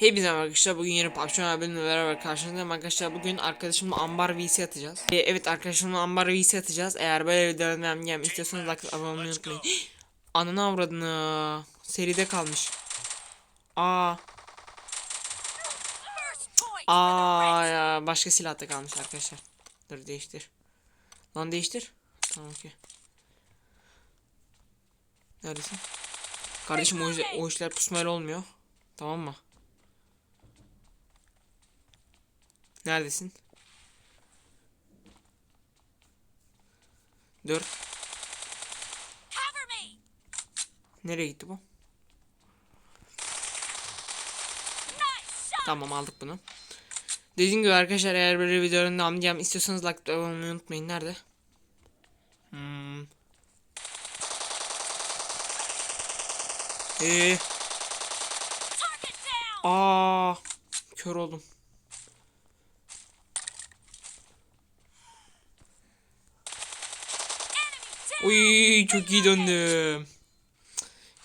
Hepinize merhaba arkadaşlar. Bugün yeni PUBG bölümle beraber karşınızdayım. Arkadaşlar bugün arkadaşımla ambar vs atacağız. Ee, Evet arkadaşımla ambar vs atacağız. Eğer böyle videoların devamını gelmek istiyorsanız abone olmayı unutmayın. Ananı avradını. Seride kalmış. Aa. Aa ya başka silahta kalmış arkadaşlar. Dur değiştir. Lan değiştir. Tamam okey. Neredesin? Kardeşim o, o işler pusmayla olmuyor. Tamam mı? Neredesin? Dur. Cover me! Nereye gitti bu? Tamam aldık bunu. Dediğim gibi arkadaşlar eğer böyle videoların devamını gelmek istiyorsanız like olmayı unutmayın. Nerede? Hmm. Ee, aa, kör oldum. Uy çok iyi döndüm.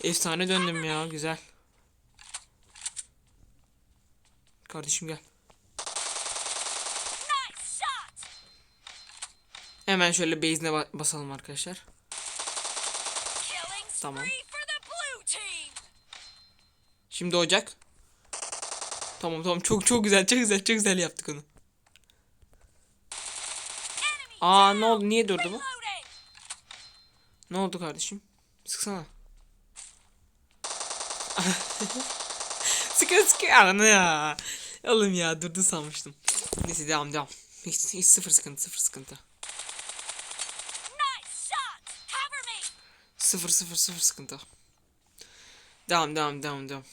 Efsane döndüm ya güzel. Kardeşim gel. Hemen şöyle base'ine ba- basalım arkadaşlar. Tamam. Şimdi ocak. Tamam tamam çok çok güzel çok güzel çok güzel yaptık onu. Aa ne oldu niye durdu bu? Ne oldu kardeşim? Sıksana. sıkı sıkı ananı ya. Oğlum ya durdu sanmıştım. Neyse devam devam. Hiç, hiç sıfır sıkıntı sıfır sıkıntı. Sıfır sıfır sıfır sıkıntı. Devam devam devam devam.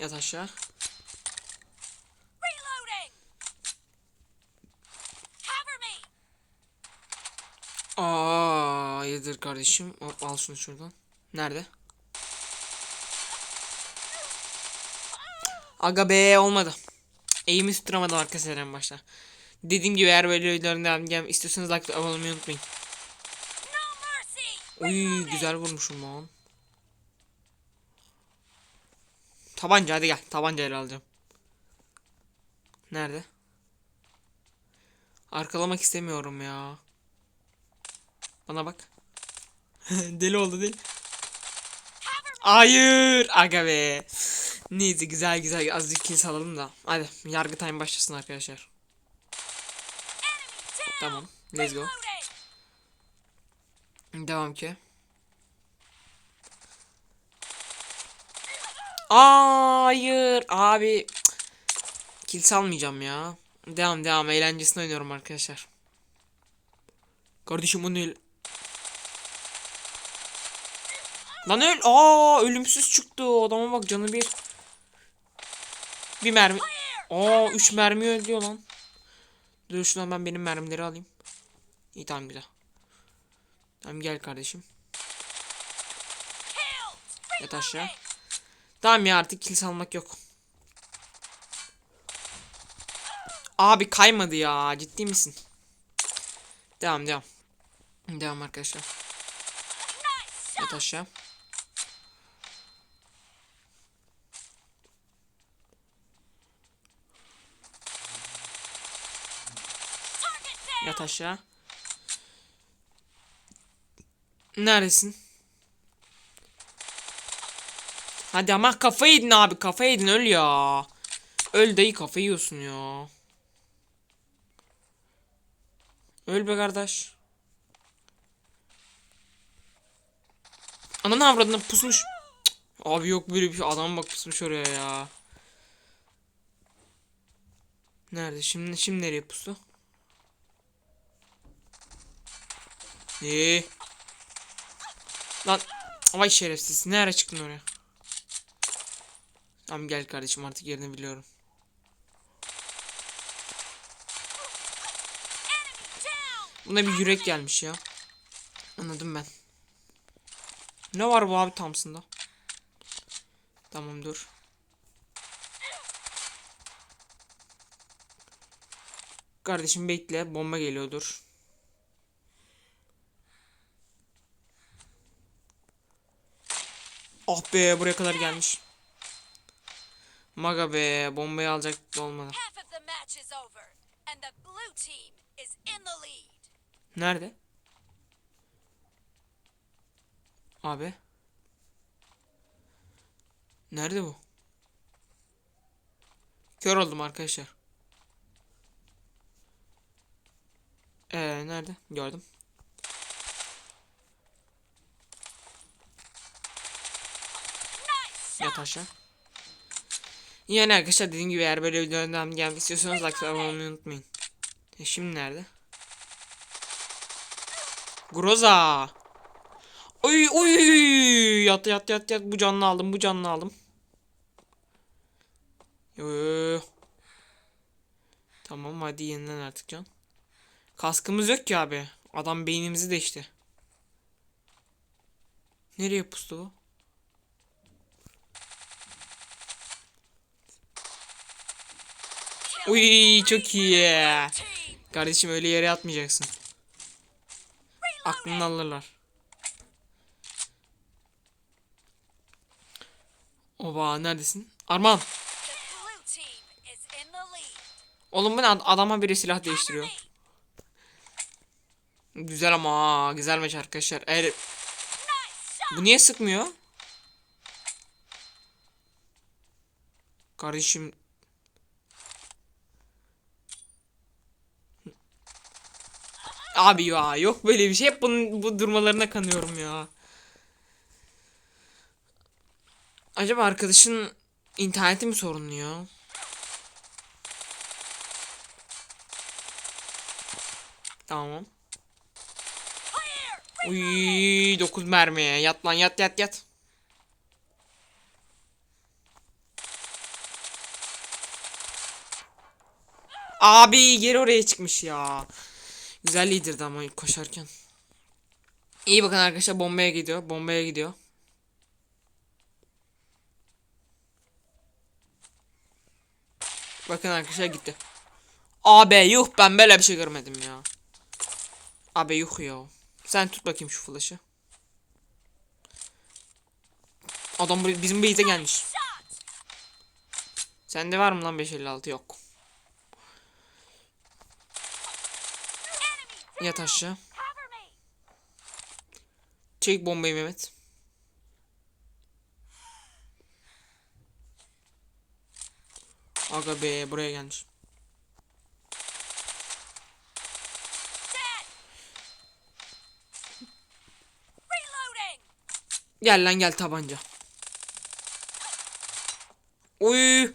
Yat aşağı. Aa, yedir kardeşim. Hop, al şunu şuradan. Nerede? Aga be olmadı. Eğimi tutturamadım arkadaşlar en başta. Dediğim gibi eğer böyle videoların devamını gelmek istiyorsanız like abone olmayı unutmayın. Uy güzel vurmuşum lan. Tabanca hadi gel. Tabancayla alacağım. Nerede? Arkalamak istemiyorum ya. Bana bak. Deli oldu değil. Hayır. Aga be. Neyse güzel güzel azıcık kill alalım da. Hadi yargı time başlasın arkadaşlar. Tamam. Let's go. Devam ki. Hayır abi. Kill salmayacağım ya. Devam devam eğlencesine oynuyorum arkadaşlar. Kardeşim o ne? Lan öl. Aa ölümsüz çıktı. Adama bak canı bir. Bir mermi. Aa 3 mermi öldüyor lan. Dur şuradan ben benim mermileri alayım. İyi tamam güzel. Tamam gel kardeşim. Yat aşağı. Tamam ya artık kill salmak yok. Abi kaymadı ya. Ciddi misin? Devam devam. Devam arkadaşlar. Yat aşağı. Yat. Neredesin? Hadi ama kafayı yedin abi. Kafayı yedin öl ya. Öl dayı kafayı yiyorsun ya. Öl be kardeş. Ananı avradına pusmuş. Cık. Abi yok böyle bir şey. Adam bak pusmuş oraya ya. Nerede? Şimdi şimdi nereye pustu? Ee. Lan vay şerefsiz. Ne ara çıktın oraya? Tamam gel kardeşim artık yerini biliyorum. Buna bir yürek gelmiş ya. Anladım ben. Ne var bu abi Thompson'da? Tamam dur. Kardeşim bekle bomba geliyordur. Ah be buraya kadar gelmiş. Maga be bombayı alacak olmadı. Nerede? Abi. Nerede bu? Kör oldum arkadaşlar. Ee, nerede? Gördüm. Yat aşağı. Yani arkadaşlar dediğim gibi eğer böyle videolardan gelmek istiyorsanız like olmayı unutmayın. E şimdi nerede? Groza. Oy oy yat yat yat yat bu canlı aldım bu canlı aldım. Yoo. Tamam hadi yeniden artık can. Kaskımız yok ki abi. Adam beynimizi deşti. Nereye pustu bu? Uy çok iyi. Kardeşim öyle yere atmayacaksın. Aklını alırlar. Oba neredesin? Arman. Oğlum ad- adama biri silah değiştiriyor. Güzel ama ha, güzel maç arkadaşlar. Eğer bu niye sıkmıyor? Kardeşim Abi ya yok böyle bir şey. Hep bunun bu durmalarına kanıyorum ya. Acaba arkadaşın interneti mi sorunlu ya? Tamam. Uy 9 mermi. Yat lan yat yat yat. Abi geri oraya çıkmış ya. Güzel liderdi ama koşarken. İyi bakın arkadaşlar bombaya gidiyor. Bombaya gidiyor. Bakın arkadaşlar gitti. Abi yuh ben böyle bir şey görmedim ya. Abi yuh ya. Sen tut bakayım şu flash'ı. Adam buraya- bizim base'e gelmiş. Sende var mı lan 556? Yok. Yat aşağı. Çek bombayı Mehmet. Aga be buraya gelmiş. Gel lan gel tabanca. Oy.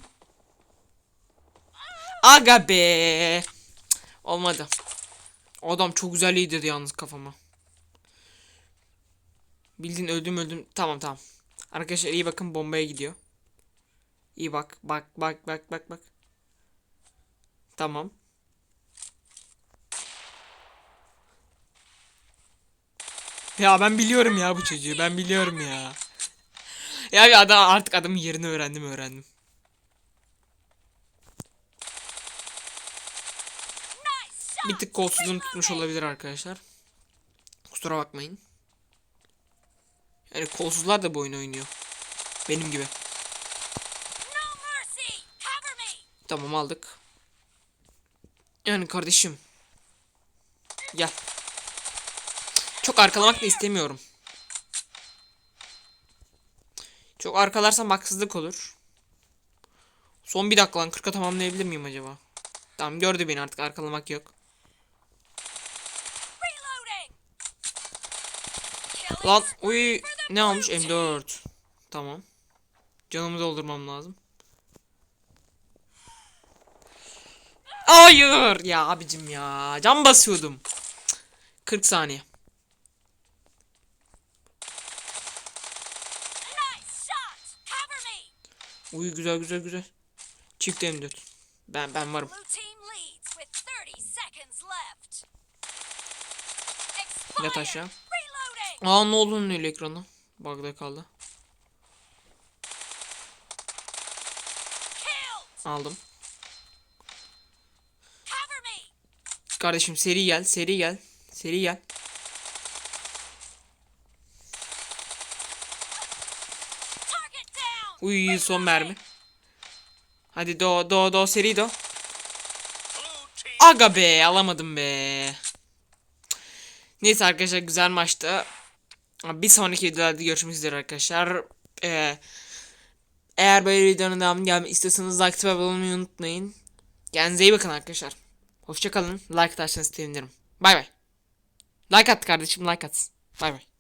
Aga be. Olmadı. Adam çok güzel yedirdi yalnız kafama. Bildiğin öldüm öldüm. Tamam tamam. Arkadaşlar iyi bakın bombaya gidiyor. İyi bak bak bak bak bak bak. Tamam. Ya ben biliyorum ya bu çocuğu. Ben biliyorum ya. Ya bir adam artık adamın yerini öğrendim öğrendim. Bir tık kolsuzluğunu tutmuş olabilir arkadaşlar. Kusura bakmayın. Yani kolsuzlar da bu oyunu oynuyor. Benim gibi. Tamam aldık. Yani kardeşim. Gel. Çok arkalamak da istemiyorum. Çok arkalarsam haksızlık olur. Son bir dakika lan 40'a tamamlayabilir miyim acaba? Tamam gördü beni artık arkalamak yok. Lan uy ne almış blue team. M4. Tamam. Canımı doldurmam lazım. Hayır ya abicim ya. Can basıyordum. Cık. 40 saniye. Uy güzel güzel güzel. Çift M4. Ben ben varım. Blue team leads with 30 seconds left. Yat aşağı. Aa ne oldu öyle ekranı? Bug'da kaldı. Aldım. Kardeşim seri gel, seri gel. Seri gel. Uy son mermi. Hadi do do do seri do. Aga be alamadım be. Neyse arkadaşlar güzel maçtı. Bir sonraki videolarda görüşmek üzere arkadaşlar. Ee, eğer böyle videonun devamı gelmek istiyorsanız like ve abone olmayı unutmayın. Kendinize iyi bakın arkadaşlar. Hoşçakalın. Like atarsanız sevinirim. Bay bay. Like at kardeşim like at. Bay bay.